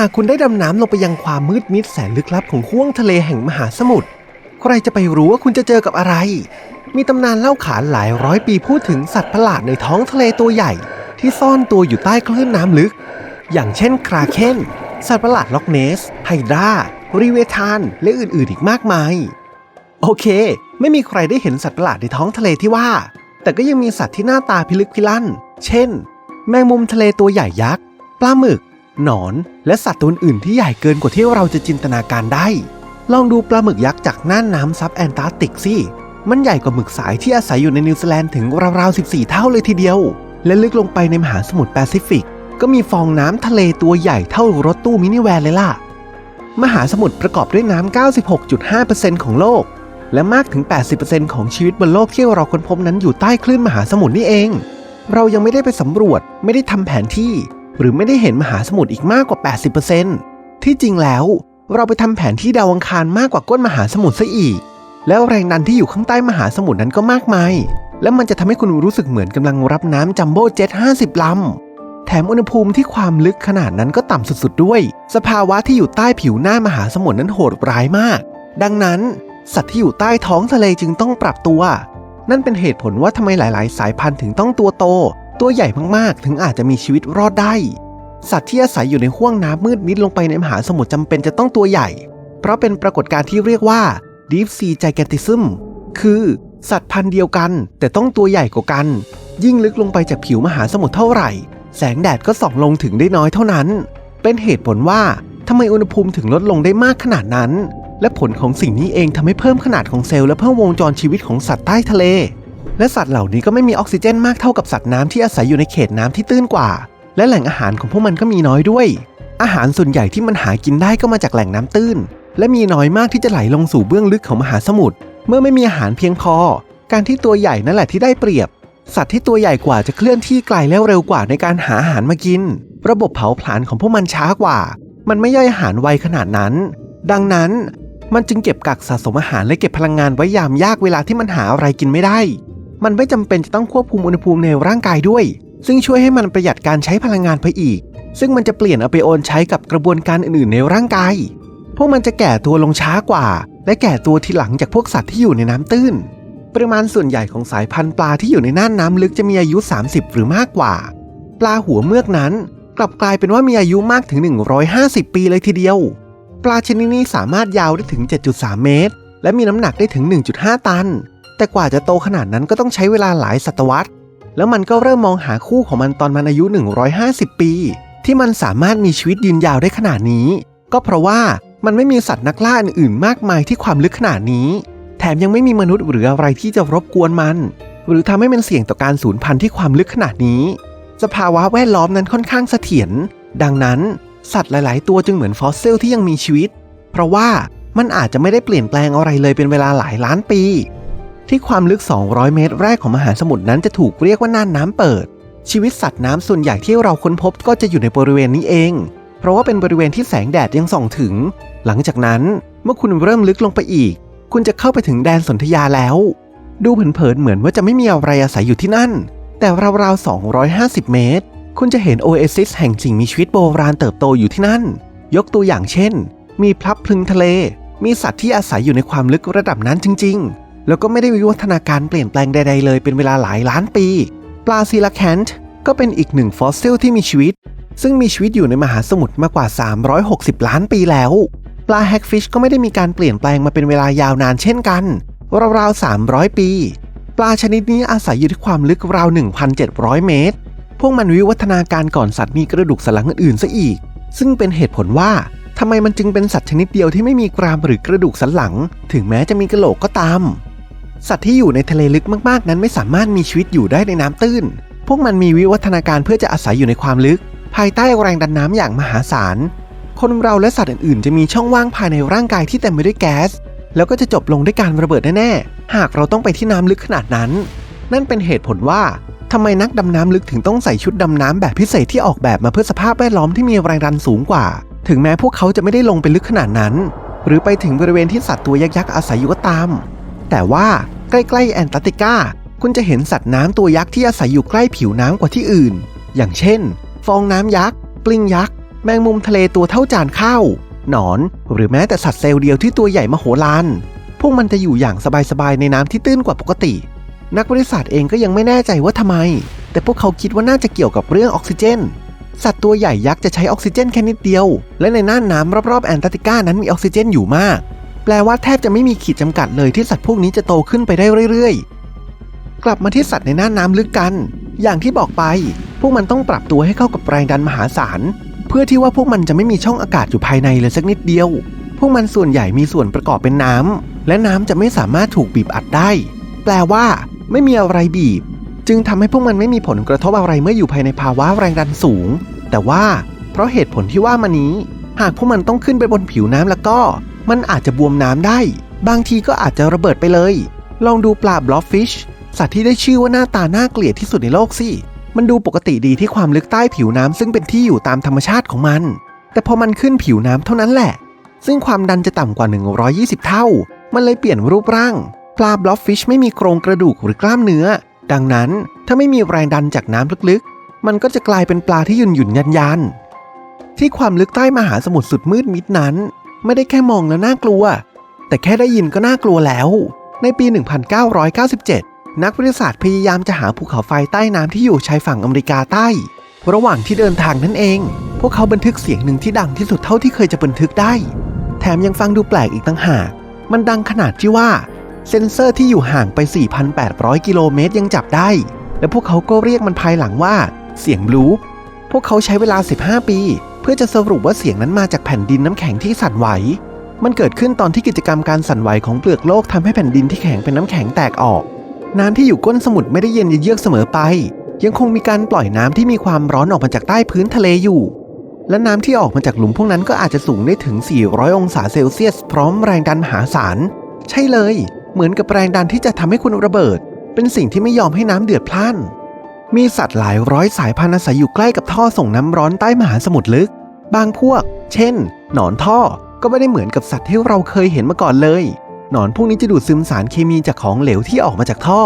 ากคุณได้ดำน้ำลงไปยังความมืดมิดแสนลึกลับของห้วงทะเลแห่งมหาสมุทร ใครจะไปรู้ว่าคุณจะเจอกับอะไร มีตำนานเล่าขานหลายร้อยปีพูดถึงสัตว์ประหลาดในท้องทะเลตัวใหญ่ ที่ซ่อนตัวอยู่ใต้คลื่นน้ำลึก อย่างเช่นคราเคนสัตว์ประหลาดล็อกเนส ไฮดราริเวทาน และอื่นๆอีกมากมาย โอเค ไม่มีใครได้เห็นสัตว์ประหลาดในท้องทะเลที่ว่า แต่ก็ยังมีสัตว์ที่หน้าตาพิลึกพิลั่น เช่น แมงมุมทะเลตัวใหญ่ยักษ์ ปลาหมึก หนอน และสัตว์ตัวอื่นที่ใหญ่เกินกว่าที่เราจะจินตนาการได้ ลองดูปลาหมึกยักษ์จากน่านน้ำซับแอนตาร์กติกสิ มันใหญ่กว่าหมึกสายที่อาศัยอยู่ในนิวซีแลนด์ถึงราวๆ 14 เท่าเลยทีเดียว และลึกลงไปในมหาสมุทรแปซิฟิก ก็มีฟองน้ำทะเลตัวใหญ่เท่ารถตู้มินิแวนเลยล่ะ มหาสมุทรประกอบด้วยน้ำ 96.5%ของโลก และมากถึง 80%ของชีวิตบนโลกที่เราค้นพบนั้นอยู่ใต้คลื่นมหาสมุทรนี่เอง เรายังไม่ได้ไปสำรวจ ไม่ได้ทำแผนที่ หรือไม่ได้เห็นมหาสมุทรอีกมากกว่า 80%ที่จริงแล้ว เราไปทำแผนที่ดาวอังคารมากกว่าก้นมหาสมุทรซะอีก แล้วแรงดันที่อยู่ข้างใต้มหาสมุทรนั้นก็มากมาย และมันจะทำให้คุณรู้สึกเหมือนกำลังรับน้ำจัมโบ้เจ็ต50ลำแถมอุณหภูมิที่ความลึกขนาดนั้นก็ต่ำสุดๆด้วย สภาวะที่อยู่ใต้ผิวหน้ามหาสมุทรนั้นโหดร้ายมาก ดังนั้น สัตว์ที่อยู่ใต้ท้องทะเลจึงต้องปรับตัว นั่นเป็นเหตุผลว่าทำไมหลาย ๆ สายพันธุ์ถึงต้องตัวโต ตัวใหญ่มากๆ ถึงอาจจะมีชีวิตรอดได้ สัตว์ที่อาศัยอยู่ในห้วงน้ำมืดมิดลงไปในมหาสมุทรจำเป็นจะต้องตัวใหญ่ เพราะเป็นปรากฏการณ์ที่เรียกว่า Deep Sea Gigantism คือสัตว์พันธุ์เดียวกัน แต่ต้องตัวใหญ่กว่ากัน ยิ่งลึกลงไปจากผิวมหาสมุทรเท่าไหร่ แสงแดดก็ส่องลงถึงได้น้อยเท่านั้น เป็นเหตุผลว่าทำไมอุณหภูมิถึงลดลงได้มากขนาดนั้น และผลของสิ่งนี้เองทำให้เพิ่มขนาดของเซลล์และเพิ่มวงจรชีวิตของสัตว์ใต้ทะเล และสัตว์เหล่านี้ก็ไม่มีออกซิเจนมากเท่ากับสัตว์น้ำที่อาศัยอยู่ในเขตน้ำที่ตื้นกว่า และแหล่งอาหารของพวกมันก็มีน้อยด้วย อาหารส่วนใหญ่ที่มันหากินได้ก็มาจากแหล่งน้ำตื้น และมีน้อยมากที่จะไหลลงสู่เบื้องลึกของมหาสมุทรเมื่อไม่มีอาหารเพียงพอ การที่ตัวใหญ่นั่นแหละที่ได้เปรียบ สัตว์ที่ตัวใหญ่กว่าจะเคลื่อนที่ไกลและเร็วกว่าในการหาอาหารมากิน ระบบเผาผลาญของพวกมันช้ากว่า มันไม่ย่อยอาหารไวขนาดนั้น ดังนั้นมันจึงเก็บกักสะสมอาหารและเก็บพลังงานไว้ยามยากเวลาที่มันหาอะไรกินไม่ได้ มันไม่จำเป็นจะต้องควบคุมอุณหภูมิในร่างกายด้วย ซึ่งช่วยให้มันประหยัดการใช้พลังงานไปอีก ซึ่งมันจะเปลี่ยนเอาไปโอนใช้กับกระบวนการอื่นๆในร่างกาย พวกมันจะแก่ตัวลงช้ากว่า และแก่ตัวทีหลังจากพวกสัตว์ที่อยู่ในน้ำตื้น ปริมาณส่วนใหญ่ของสายพันธุ์ปลาที่อยู่ในน่านน้ำลึกจะมีอายุ 30 หรือมากกว่า ปลาหัวเมือกนั้น กลับกลายเป็นว่ามีอายุมากถึง 150 ปีเลยทีเดียว ปลาชนิดนี้สามารถยาวได้ถึง 7.3 เมตร และมีน้ำหนักได้ถึง 1.5 ตัน แต่กว่าจะโตขนาดนั้นก็ต้องใช้เวลาหลายศตวรรษ แล้วมันก็เริ่มมองหาคู่ของมันตอนมันอายุ 150 ปี ที่มันสามารถมีชีวิตยืนยาวได้ขนาดนี้ ก็เพราะว่ามันไม่มีสัตว์นักล่าอื่นๆ มากมายที่ความลึกขนาดนี้ แถมยังไม่มีมนุษย์หรืออะไรที่จะรบกวนมัน หรือทำให้มันเสี่ยงต่อการสูญพันธุ์ที่ความลึกขนาดนี้ สภาวะแวดล้อมนั้นค่อนข้างเสถียร ดังนั้น สัตว์หลาย ๆ ตัวจึงเหมือนฟอสซิลที่ยังมีชีวิต เพราะว่ามันอาจจะไม่ได้เปลี่ยนแปลงอะไรเลยเป็นเวลาหลายล้านปี ที่ความลึก 200 เมตรแรกของมหาสมุทรนั้นจะถูกเรียกว่าน่านน้ำเปิด ชีวิตสัตว์น้ำส่วนใหญ่ที่เราค้นพบก็จะอยู่ในบริเวณนี้เอง เพราะว่าเป็นบริเวณที่แสงแดดยังส่องถึง หลังจากนั้นเมื่อคุณเริ่มลึกลงไปอีก คุณจะเข้าไปถึงแดนสนธยาแล้ว ดูเผินๆเหมือนว่าจะไม่มีอะไรอาศัยอยู่ที่นั่น แต่ราวๆ 250 เมตร คุณจะเห็นโอเอซิสแห่งสิ่งมีชีวิตโบราณเติบโตอยู่ที่นั่น ยกตัวอย่างเช่น มีพลับพลึงทะเล มีสัตว์ที่อาศัยอยู่ในความลึกระดับนั้นจริง ๆ แล้วก็ไม่ได้วิวัฒนาการเปลี่ยนแปลงใด ๆ เลยเป็นเวลาหลายล้านปี ปลาซีลาแคนต์ก็เป็นอีกหนึ่งฟอสซิลที่มีชีวิต ซึ่งมีชีวิตอยู่ในมหาสมุทรมากกว่า 360 ล้านปีแล้ว ปลาแฮกฟิชก็ไม่ได้มีการเปลี่ยนแปลงมาเป็นเวลายาวนานเช่นกันราวๆ300 ปี ปลาชนิดนี้อาศัยอยู่ที่ความลึกราว 1,700 เมตร พวกมันวิวัฒนาการก่อนสัตว์มีกระดูกสันหลังอื่นๆซะอีก ซึ่งเป็นเหตุผลว่าทำไมมันจึงเป็นสัตว์ชนิดเดียวที่ไม่มีกรามหรือกระดูกสันหลัง ถึงแม้จะมีกระโหลกก็ตาม สัตว์ที่อยู่ในทะเลลึกมากๆ นั้นไม่สามารถมีชีวิตอยู่ได้ในน้ำตื้น พวกมันมีวิวัฒนาการเพื่อจะอาศัยอยู่ในความลึก ภายใต้แรงดันน้ำอย่างมหาศาล คนเราและสัตว์อื่นๆ จะมีช่องว่างภายในร่างกายที่เต็มไปด้วยแก๊ส แล้วก็จะจบลงด้วยการระเบิดแน่ๆ หากเราต้องไปที่น้ำลึกขนาดนั้น นั่นเป็นเหตุผลว่าทำไมนักดำน้ำลึกถึงต้องใส่ชุดดำน้ำแบบพิเศษที่ออกแบบมาเพื่อสภาพแวดล้อมที่มีแรงดันสูงกว่า ถึงแม้พวกเขาจะไม่ได้ลงไปลึกขนาดนั้น หรือไปถึงบริเวณที่สัตว์ตัวยักษ์ๆอาศัยอยู่ก็ตาม แต่ว่าใกล้ๆแอนตาร์กติกาคุณจะเห็นสัตว์น้ำตัวยักษ์ที่อาศัยอยู่ใกล้ผิวน้ำกว่าที่อื่น อย่างเช่น ฟองน้ำยักษ์ ปลิงยักษ์ แมงมุมทะเลตัวเท่าจานข้าวหนอน หรือแม้แต่สัตว์เซลล์เดียวที่ตัวใหญ่มโหฬารพวกมันจะอยู่อย่างสบายๆในน้ำที่ตื้นกว่าปกติ นักวิทยาศาสตร์เองก็ยังไม่แน่ใจว่าทำไม แต่พวกเขาคิดว่าน่าจะเกี่ยวกับเรื่องออกซิเจน สัตว์ตัวใหญ่ยักษ์จะใช้ออกซิเจนแค่นิดเดียว และในน่านน้ำรอบๆแอนตาร์กติกานั้นมีออกซิเจนอยู่มาก แปลว่าแทบจะไม่มีขีดจำกัดเลยที่สัตว์พวกนี้จะโตขึ้นไปได้เรื่อยๆ กลับมาที่สัตว์ในน่านน้ำลึกกัน อย่างที่บอกไป พวกมันต้องปรับตัวให้เข้ากับแรงดันมหาศาล เพื่อที่ว่าพวกมันจะไม่มีช่องอากาศอยู่ภายในเลยสักนิดเดียว พวกมันส่วนใหญ่มีส่วนประกอบเป็นน้ำและน้ำจะไม่สามารถถูกบีบอัดได้ แปลว่า ไม่มีอะไรบีบ จึงทำให้พวกมันไม่มีผลกระทบอะไรเมื่ออยู่ภายในภาวะแรงดันสูง แต่ว่า เพราะเหตุผลที่ว่ามานี้ หากพวกมันต้องขึ้นไปบนผิวน้ำแล้วก็ มันอาจจะบวมน้ำได้ บางทีก็อาจจะระเบิดไปเลย ลองดูปลาบล็อฟฟิชสัตว์ที่ได้ชื่อว่าหน้าตาน่าเกลียดที่สุดในโลกสิ มันดูปกติดีที่ความลึกใต้ผิวน้ำซึ่งเป็นที่อยู่ตามธรรมชาติของมัน แต่พอมันขึ้นผิวน้ำเท่านั้นแหละ ซึ่งความดันจะต่ำกว่า 120 เท่า มันเลยเปลี่ยนรูปร่าง ปลาบล็อฟฟิชไม่มีโครงกระดูกหรือกล้ามเนื้อ ดังนั้นถ้าไม่มีแรงดันจากน้ำลึกๆ มันก็จะกลายเป็นปลาที่หยุ่นหยุ่นยันยันที่ความลึกใต้มหาสมุทรสุดมืดมิดนั้น ไม่ได้แค่มองแล้วน่ากลัว แต่แค่ได้ยินก็น่ากลัวแล้ว ในปี 1997 นักวิทยาศาสตร์พยายามจะหาภูเขาไฟใต้น้ำที่อยู่ชายฝั่งอเมริกาใต้ ระหว่างที่เดินทางนั่นเอง พวกเขาบันทึกเสียงหนึ่งที่ดังที่สุดเท่าที่เคยจะบันทึกได้ แถมยังฟังดูแปลกอีกตั้งหาก มันดังขนาดที่ว่า เซ็นเซอร์ที่อยู่ห่างไป 4,800 กิโลเมตรยังจับได้ และพวกเขาก็เรียกมันภายหลังว่า เสียงบลูปพวกเขาใช้เวลา 15 ปี เพื่อจะสรุปว่าเสียงนั้นมาจากแผ่นดินน้ำแข็งที่สั่นไหว มันเกิดขึ้นตอนที่กิจกรรมการสั่นไหวของเปลือกโลกทำให้แผ่นดินที่แข็งเป็นน้ำแข็งแตกออก น้ำที่อยู่ก้นสมุทรไม่ได้เย็นเยือกเสมอไป ยังคงมีการปล่อยน้ำที่มีความร้อนออกมาจากใต้พื้นทะเลอยู่ และน้ำที่ออกมาจากหลุมพวกนั้นก็อาจจะสูงได้ถึง 400 องศาเซลเซียส พร้อมแรงดันมหาศาล ใช่เลย เหมือนกับแรงดันที่จะทำให้คุณระเบิด เป็นสิ่งที่ไม่ยอมให้น้ำเดือดพล่าน มีสัตว์หลายร้อยสายพันธุ์อาศัยอยู่ใกล้กับท่อส่งน้ำร้อนใต้มหาสมุทรลึก บางพวก เช่น หนอนท่อ ก็ไม่ได้เหมือนกับสัตว์ที่เราเคยเห็นมาก่อนเลย หนอนพวกนี้จะดูดซึมสารเคมีจากของเหลวที่ออกมาจากท่อ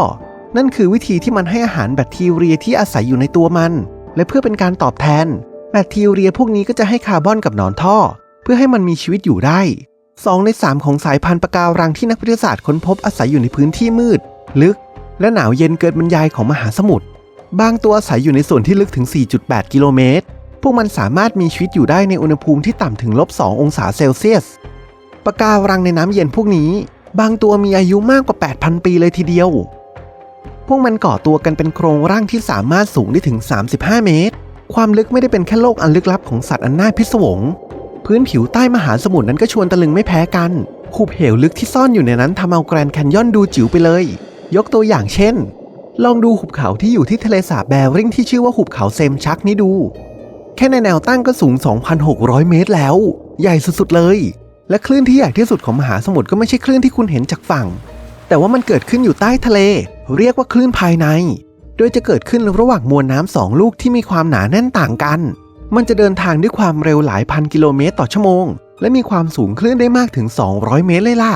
นั่นคือวิธีที่มันให้อาหารแบคทีเรียที่อาศัยอยู่ในตัวมัน และเพื่อเป็นการตอบแทน แบคทีเรียพวกนี้ก็จะให้คาร์บอนกับหนอนท่อ เพื่อให้มันมีชีวิตอยู่ได้สองในสามของสายพันธุ์ปะการังที่นักวิทยาศาสตร์ค้นพบอาศัยอยู่ในพื้นที่มืด ลึก และหนาวเย็นเกินบรรยายของมหาสมุทร บางตัวอาศัยอยู่ในส่วนที่ลึกถึง 4.8 กิโลเมตร พวกมันสามารถมีชีวิตอยู่ได้ในอุณหภูมิที่ต่ำถึงลบ 2 องศาเซลเซียส ปะการังในน้ำเย็นพวกนี้ บางตัวมีอายุมากกว่า 8,000 ปีเลยทีเดียว พวกมันก่อตัวกันเป็นโครงร่างที่สามารถสูงได้ถึง 35 เมตร ความลึกไม่ได้เป็นแค่โลกอันลึกลับของสัตว์อันน่าพิศวง พื้นผิวใต้มหาสมุทรนั้นก็ชวนตะลึงไม่แพ้กันหุบเหวลึกที่ซ่อนอยู่ในนั้นทำเอาแกรนด์แคนยอนดูจิ๋วไปเลย ยกตัวอย่างเช่น ลองดูหุบเขาที่อยู่ที่ทะเลสาบแบริ่งที่ชื่อว่าหุบเขาเซมชักนี้ดู แค่ในแนวตั้งก็สูง 2,600 เมตรแล้ว ใหญ่สุดๆเลย และคลื่นที่ใหญ่ที่สุดของมหาสมุทรก็ไม่ใช่คลื่นที่คุณเห็นจากฝั่ง แต่ว่ามันเกิดขึ้นอยู่ใต้ทะเล เรียกว่าคลื่นภายใน โดยจะเกิดขึ้นระหว่างมวลน้ำสองลูกที่มีความหนาแน่นต่างกัน มันจะเดินทางด้วยความเร็วหลายพันกิโลเมตรต่อชั่วโมง และมีความสูงคลื่นได้มากถึง 200 เมตรเลยล่ะ